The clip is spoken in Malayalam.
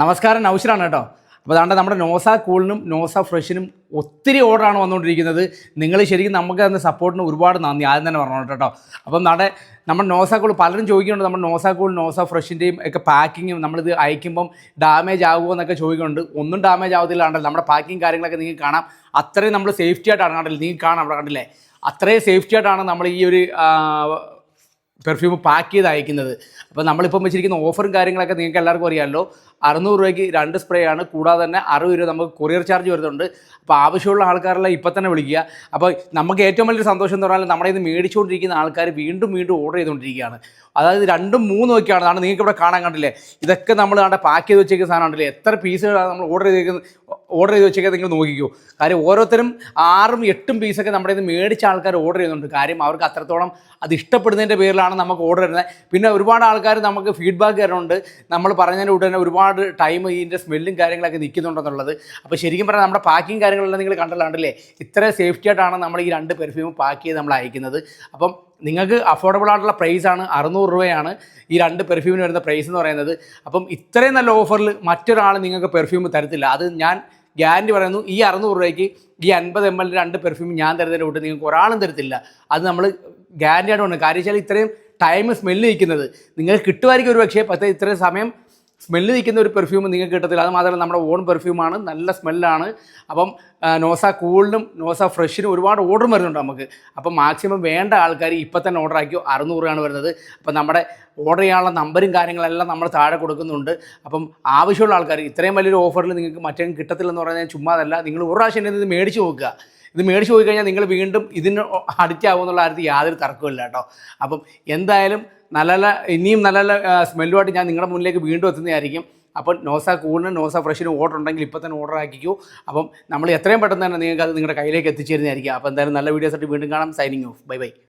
നമസ്കാരം നൗഷറാണ് കേട്ടോ. അപ്പോൾ അതാണ്ട് നമ്മുടെ നോസ കൂളിനും നോസ ഫ്രഷിനും ഒത്തിരി ഓർഡറാണ് വന്നുകൊണ്ടിരിക്കുന്നത് നിങ്ങൾ ശരിക്കും നമുക്ക് തന്ന സപ്പോർട്ടിന് ഒരുപാട് നന്ദി. ആദ്യം തന്നെ പറഞ്ഞു കേട്ടോ. അപ്പം നമ്മുടെ നമ്മുടെ നോസ കൂൾ പലരും ചോദിക്കുന്നുണ്ട്. നമ്മുടെ നോസ കൂൾ നോസ ഫ്രഷിന്റെയും ഒക്കെ പാക്കിങ്ങും നമ്മളിത് അയക്കുമ്പം ഡാമേജ് ആകുമോ എന്നൊക്കെ ചോദിക്കുന്നുണ്ട്. ഒന്നും ഡാമേജ് ആവത്തില്ല കണ്ടല്ലോ നമ്മുടെ പാക്കിങ് കാര്യങ്ങളൊക്കെ നിങ്ങൾക്ക് കാണാം. അത്രയും നമ്മൾ സേഫ്റ്റി ആയിട്ടാണ് കണ്ടില്ല? നിങ്ങൾക്ക് കാണാം അവിടെ കണ്ടില്ലേ? അത്രയും സേഫ്റ്റി ആയിട്ടാണ് നമ്മൾ ഈ ഒരു പെർഫ്യൂം പാക്ക് ചെയ്ത് അയക്കുന്നത് അപ്പോൾ നമ്മളിപ്പം വെച്ചിരിക്കുന്ന ഓഫറും കാര്യങ്ങളൊക്കെ നിങ്ങൾക്ക് എല്ലാവർക്കും അറിയാമല്ലോ അറുന്നൂറ് രൂപയ്ക്ക് രണ്ട് സ്പ്രേ ആണ്. കൂടാതെ തന്നെ അറുപത് രൂപ നമുക്ക് കൊറിയർ ചാർജ് വരുന്നുണ്ട്. അപ്പോൾ ആവശ്യമുള്ള ആൾക്കാരെല്ലാം ഇപ്പം തന്നെ വിളിക്കുക. അപ്പോൾ നമുക്ക് ഏറ്റവും വലിയൊരു സന്തോഷം എന്ന് പറഞ്ഞാൽ നമ്മുടെ ഇത് മേടിച്ചുകൊണ്ടിരിക്കുന്ന ആൾക്കാർ വീണ്ടും വീണ്ടും ഓർഡർ ചെയ്തുകൊണ്ടിരിക്കുകയാണ്. അതായത് രണ്ടും മൂന്നും ഒക്കെയാണ് അതാണ് നിങ്ങൾക്ക് ഇവിടെ കാണാൻ കണ്ടില്ലേ? ഇതൊക്കെ നമ്മൾ അവിടെ പാക്ക് ചെയ്ത് വെച്ചേക്കുന്ന സാധനം ഉണ്ടല്ലേ? എത്ര പീസുകളാണ് നമ്മൾ ഓർഡർ ചെയ്തേക്കുന്നത് ഓർഡർ ചെയ്ത് വെച്ചേക്കാൻ നിങ്ങൾ നോക്കിക്കോ. കാര്യം ഓരോരുത്തരും ആറും എട്ടും പീസൊക്കെ നമ്മുടെ ഇത് മേടിച്ച ആൾക്കാർ ഓർഡർ ചെയ്യുന്നുണ്ട്. കാര്യം അവർക്ക് അത്രത്തോളം അത് ഇഷ്ടപ്പെടുന്നതിന്റെ പേരിലാണ് നമുക്ക് ഓർഡർ വരുന്നത്. പിന്നെ ഒരുപാട് ആൾക്കാർ നമുക്ക് ഫീഡ്ബാക്ക് തരുന്നുണ്ട്. നമ്മൾ പറഞ്ഞതിന്റെ കൂടെ ഒരുപാട് ടൈം ഇതിന്റെ സ്മെല്ലും കാര്യങ്ങളൊക്കെ നിൽക്കുന്നുണ്ടെന്നുള്ളത്. അപ്പോൾ ശരിക്കും പറഞ്ഞാൽ നമ്മുടെ പാക്കിങ് കാര്യങ്ങളെല്ലാം നിങ്ങൾ കണ്ടല്ലാണ്ടല്ലേ? ഇത്ര സേഫ്റ്റി ആയിട്ടാണ് നമ്മൾ ഈ രണ്ട് പെർഫ്യൂം പാക്ക് ചെയ്ത് നമ്മൾ അയക്കുന്നത്. അപ്പം നിങ്ങൾക്ക് അഫോർഡബിൾ ആയിട്ടുള്ള പ്രൈസ് ആണ്. അറുന്നൂറ് രൂപയാണ് ഈ രണ്ട് പെർഫ്യൂമിന് വരുന്ന പ്രൈസ് എന്ന് പറയുന്നത്. അപ്പം ഇത്രയും നല്ല ഓഫറിൽ മറ്റൊരാൾ നിങ്ങൾക്ക് പെർഫ്യൂം തരത്തില്ല. അത് ഞാൻ ഗ്യാരണ്ടി പറയുന്നു. ഈ അറുന്നൂറ് രൂപയ്ക്ക് ഈ അൻപത് എം എൽ രണ്ട് പെർഫ്യൂം ഞാൻ തരുന്നതിന് കൂട്ട് നിങ്ങൾക്ക് ഒരാളും തരത്തില്ല. അത് നമ്മൾ ഗ്യാരണ്ടി ആയിട്ട് പറയുന്നത് കാര്യം വെച്ചാൽ ഇത്രയും ടൈം സ്മെല്ല് നിൽക്കുന്നത് നിങ്ങൾക്ക് കിട്ടുമായിരിക്കും ഒരു പക്ഷേ പക്ഷേ ഇത്രയും സമയം സ്മെല്ല് നിൽക്കുന്ന ഒരു പെർഫ്യൂം നിങ്ങൾക്ക് കിട്ടത്തില്ല. അത് മാത്രമല്ല നമ്മുടെ ഓൺ പെർഫ്യൂമാണ് നല്ല സ്മെല്ലാണ് അപ്പം നോസ കൂളിനും നോസ ഫ്രഷിനും ഒരുപാട് ഓർഡർ വരുന്നുണ്ട് നമുക്ക്. അപ്പം മാക്സിമം വേണ്ട ആൾക്കാർ ഇപ്പം തന്നെ ഓർഡർ ആക്കിയോ? അറുന്നൂറാണ് വരുന്നത്. അപ്പം നമ്മുടെ ഓർഡർ ചെയ്യാനുള്ള നമ്പരും കാര്യങ്ങളെല്ലാം നമ്മൾ താഴെ കൊടുക്കുന്നുണ്ട്. അപ്പം ആവശ്യമുള്ള ആൾക്കാർ ഇത്രയും വലിയൊരു ഓഫറിൽ നിങ്ങൾക്ക് മറ്റേ കിട്ടത്തില്ലെന്ന് പറഞ്ഞാൽ ചുമ്മാതല്ല. നിങ്ങൾ ഒരു പ്രാവശ്യം എന്റെ ഇത് മേടിച്ച് നോക്കുക. ഇത് മേടിച്ച് പോയി കഴിഞ്ഞാൽ നിങ്ങൾ വീണ്ടും ഇതിന് അഡിക്റ്റ് ആകുമെന്നുള്ള കാര്യത്തിൽ യാതൊരു തർക്കമില്ല കേട്ടോ. അപ്പം എന്തായാലും നല്ല നല്ല ഇനിയും നല്ല നല്ല സ്മെല്ലുമായിട്ട് ഞാൻ നിങ്ങളുടെ മുന്നിലേക്ക് വീണ്ടും എത്തുന്നതായിരിക്കും. അപ്പം നോസ കൂടിന് നോസ ഫ്രഷിനും ഓർഡർ ഉണ്ടെങ്കിൽ ഇപ്പം തന്നെ ഓർഡർ ആക്കിക്കൂ. അപ്പം നമ്മൾ എത്രയും പെട്ടെന്ന് തന്നെ നിങ്ങൾക്ക് അത് നിങ്ങളുടെ കയ്യിലേക്ക് എത്തിച്ചേരുന്നതായിരിക്കും. അപ്പോൾ എന്തായാലും നല്ല വീഡിയോസ് ആയിട്ട് വീണ്ടും കാണാം. Signing off bye bye